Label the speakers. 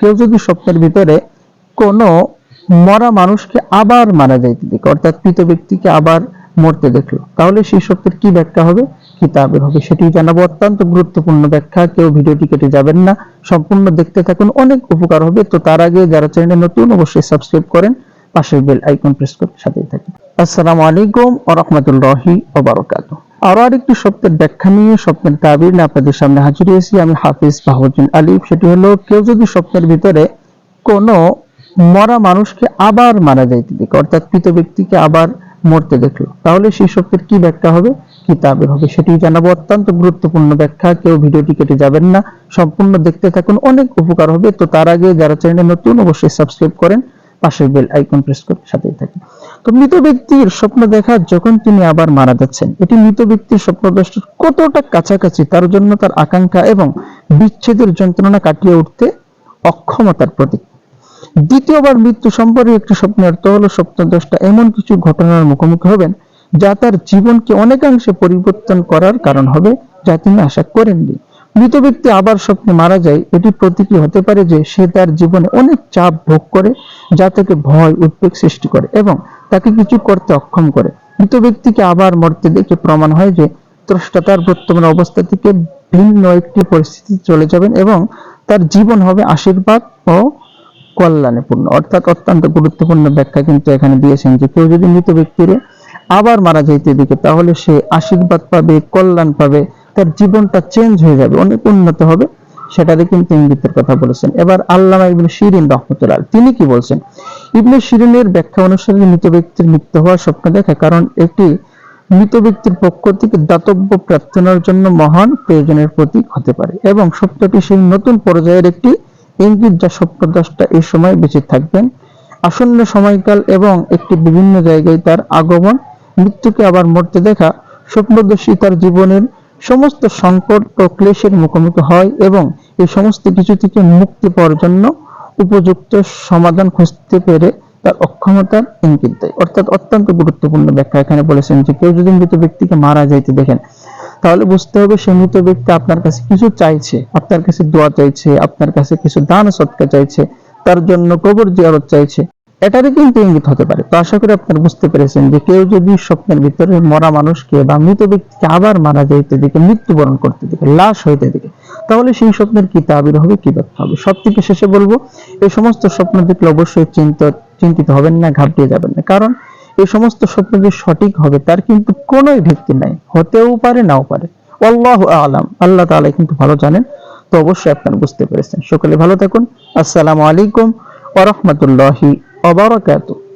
Speaker 1: কেউ যদি স্বপ্নের ভিতরে কোনো মরা মানুষকে আবার মারা যাইতে দেখে, অর্থাৎ মৃত ব্যক্তিকে আবার মরতে দেখল, তাহলে সেই স্বপ্নের কি ব্যাখ্যা হবে? কিতাবের হবে। সেটি জানাব। অত্যন্ত গুরুত্বপূর্ণ ব্যাখ্যা। কেউ ভিডিওটি কেটে যাবেন না। সম্পূর্ণ দেখতে থাকুন। অনেক উপকার হবে। তো তার আগে যারা চ্যানেলে নতুন, অবশ্যই সাবস্ক্রাইব করেন। পাশের বেল আইকন প্রেস করে সাথেই থাকুন। আসসালামু আলাইকুম ওয়া রাহমাতুল্লাহি ওয়া বারাকাতুহু। আরও আরেকটি স্বপ্নের ব্যাখ্যা নিয়ে, স্বপ্নের তাবির আপনাদের সামনে হাজির হয়েছি আমি হাফিজ বাহুদ্দিন আলিফ। সেটি হলো, কেউ যদি স্বপ্নের ভিতরে কোনো মরা মানুষকে আবার মারা যাইতে দেখে, অর্থাৎ মৃত ব্যক্তিকে আবার মরতে দেখল, তাহলে সেই স্বপ্নের কি ব্যাখ্যা হবে? কি কিতাবের হবে? সেটি জানাব। অত্যন্ত গুরুত্বপূর্ণ ব্যাখ্যা, কেউ ভিডিওটি কেটে যাবেন না। সম্পূর্ণ দেখতে থাকুন, অনেক উপকার হবে। তো তার আগে যারা চ্যানেলে নতুন, অবশ্যই সাবস্ক্রাইব করেন, পাশের বেল আইকন প্রেস করে সাথেই থাকুন। তো মৃত ব্যক্তির স্বপ্ন দেখা যখন তিনি আবার মারা যাচ্ছেন, এটি মৃত ব্যক্তির স্বপ্নদ্রষ্টার কতটা কাছাকাছি, তার জন্য তার আকাঙ্ক্ষা এবং বিচ্ছেদের যন্ত্রণা কাটিয়ে উঠতে অক্ষমতার প্রতীক। দ্বিতীয়বার মৃত্যু সম্পর্কে একটি স্বপ্ন অর্থ হলো স্বপ্নদ্রষ্টা এমন কিছু ঘটনার মুখোমুখি হবেন যা তার জীবনকে অনেকাংশে পরিবর্তন করার কারণ হবে, যা তিনি আশা করেননি। মৃত ব্যক্তি আবার স্বপ্নে মারা যায়, এটি প্রতীকী হতে পারে যে সে তার জীবনে অনেক চাপ ভোগ করে যা তাকে ভয়, উদ্বেগ সৃষ্টি করে এবং তাকে কিছু করতে অক্ষম করে। মৃত ব্যক্তিকে আবার মরতে দেখে প্রমাণ হয় যে স্রষ্টা তার বর্তমান অবস্থা থেকে ভিন্ন একটি পরিস্থিতি চলে যাবেন এবং তার জীবন হবে আশীর্বাদ ও কল্যাণে পূর্ণ অর্থাৎ অত্যন্ত গুরুত্বপূর্ণ ব্যাখ্যা কিন্তু এখানে দিয়েছেন যে কেউ যদি মৃত ব্যক্তিরে আবার মারা যাইতে দিকে তাহলে সে আশীর্বাদ পাবে, কল্যাণ পাবে তার জীবনটা চেঞ্জ হয়ে যাবে, অনেক উন্নত হবে সেটারে কিন্তু ইঙ্গিতের কথা বলেছেন। এবার আল্লামা ইবনে শিরিন রহমতুল্লাহ তিনি কি বলছেন? ইবনে শিরিনের ব্যাখ্যা অনুসারে মৃত ব্যক্তির মৃত্যু হওয়ার স্বপ্ন দেখা, কারণ একটি মৃত ব্যক্তির পক্ষ থেকে দাতব্য প্রার্থনার জন্য মহান প্রয়োজনের প্রতীক হতে পারে, এবং স্বপ্নটি সেই নতুন পর্যায়ের একটি ইঙ্গিত যা স্বপ্নদ্রষ্টা এই সময় বেঁচে থাকবেন। আসন্ন সময়কাল এবং একটি বিভিন্ন জায়গায় তার আগমন, মৃত্যুকে আবার মরতে দেখা স্বপ্নদর্শী তার জীবনের সমস্ত সংকট ও ক্লেশের মুখোমুখি হয় এবং এই সমস্ত কিছু থেকে মুক্তি পাওয়ার জন্য উপযুক্ত সমাধান খুঁজতে পেরে তার অক্ষমতার ইঙ্গিত দেয়। অর্থাৎ অত্যন্ত গুরুত্বপূর্ণ ব্যাখ্যা এখানে বলেছেন যে কেউ যদি মৃত ব্যক্তিকে মারা যাইতে দেখেন, তাহলে বুঝতে হবে সে মৃত ব্যক্তি আপনার কাছে কিছু চাইছে, আপনার কাছে দোয়া চাইছে, আপনার কাছে কিছু দান সৎকা চাইছে, তার জন্য কবর জিয়ারত চাইছে। এটারই কিন্তু ইঙ্গিত হতে পারে। তো আশা করি আপনারা বুঝতে পেরেছেন যে কেউ যদি স্বপ্নের ভিতরে মরা মানুষকে বা মৃত ব্যক্তিকে আবার মারা যাইতে দেখে মৃত্যুবরণ করতে দেখে লাশ হইতে দেখে তাহলে সেই স্বপ্নের কি তাবির হবে, কি ব্যাখ্যা হবে? সব থেকে শেষে বলব, এই সমস্ত স্বপ্ন দেখলে অবশ্যই চিন্তা চিন্তিত হবেন না, ঘাবড়িয়ে যাবেন না। কারণ এই সমস্ত স্বপ্ন যে সঠিক হবে, তার কিন্তু কোনো ভিত্তি নাই। হতেও পারে, নাও পারে। আল্লাহ আলাম। আল্লাহ তাআলা কিন্তু ভালো জানেন। তো অবশ্যই আপনারা বুঝতে পেরেছেন। সকলে ভালো থাকুন। আসসালামু আলাইকুম ওয়া রাহমাতুল্লাহি wabarakatuh.